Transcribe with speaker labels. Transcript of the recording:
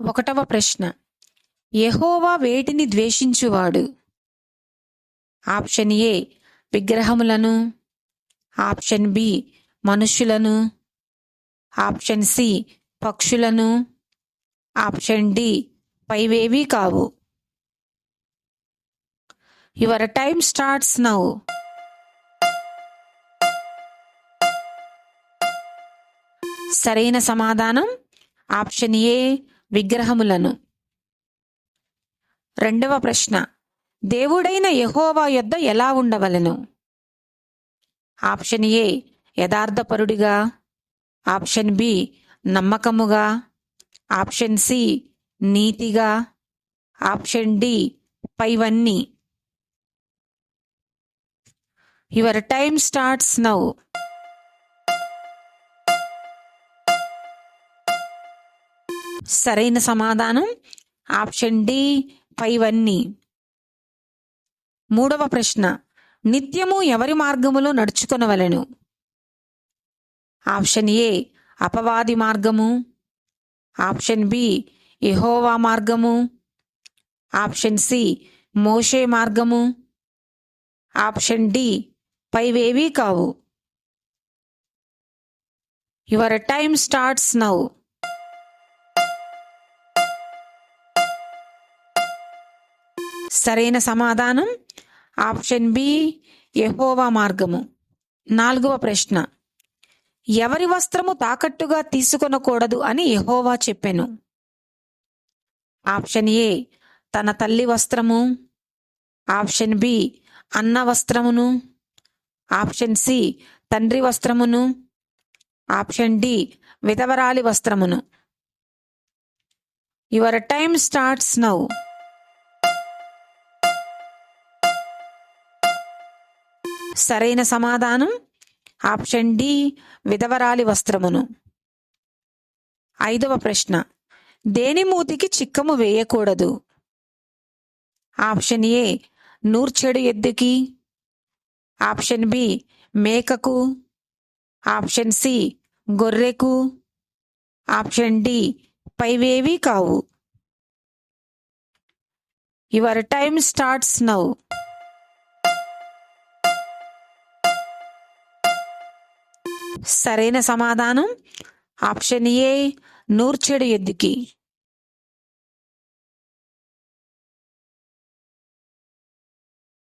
Speaker 1: ఒకటవ ప్రశ్న. యహోవా వేటిని ద్వేషించువాడు? ఆప్షన్ ఏ విగ్రహములను. ఆప్షన్ బి మనుషులను. ఆప్షన్ సి పక్షులను. ఆప్షన్ డి పైవేవీ కావు. Your time starts now. సరైన సమాధానం? ఆప్షన్ ఏ విగ్రహములను. రెండవ ప్రశ్న దేవుడైన యహోవా యొద్ద ఎలా ఉండవలెను? ఆప్షన్ ఏ యథార్థపరుడిగా. ఆప్షన్ బి నమ్మకముగా. ఆప్షన్ సి నీతిగా. ఆప్షన్ డి పైవన్నీ. Your time starts now. సరైన సమాధానం? ఆప్షన్ డి పైవన్నీ. మూడవ ప్రశ్న. నిత్యము ఎవరి మార్గములో నడుచుకొనవలెను? ఆప్షన్ ఏ అపవాది మార్గము. ఆప్షన్ బి ఎహోవా మార్గము. ఆప్షన్ సి మోషే మార్గము. ఆప్షన్ డి పైవేవీ కావు. Your time starts now. సరైన సమాధానం? ఆప్షన్ బి ఎహోవా మార్గము. నాలుగవ ప్రశ్న. ఎవరి వస్త్రము తాకట్టుగా తీసుకొనకూడదు అని ఎహోవా చెప్పెను? ఆప్షన్ ఏ తన తల్లి వస్త్రము. ఆప్షన్ బి అన్న వస్త్రమును. ఆప్షన్ సి తండ్రి వస్త్రమును. ఆప్షన్ డి విధవరాలి వస్త్రమును. Your time starts now. సరైన సమాధానం? ఆప్షన్ డి విధవరాలి వస్త్రమును. ఐదవ ప్రశ్న. దేని మూతికి చిక్కము వేయకూడదు? ఆప్షన్ ఏ నూర్చెడు ఎద్దుకి. ఆప్షన్ బి మేకకు. ఆప్షన్ సి గొర్రెకు. ఆప్షన్ డి పైవేవీ కావు. Your time starts now. సరైన సమాధానం. ఆప్షన్ ఏ నూర్చెడు ఎద్దుకి.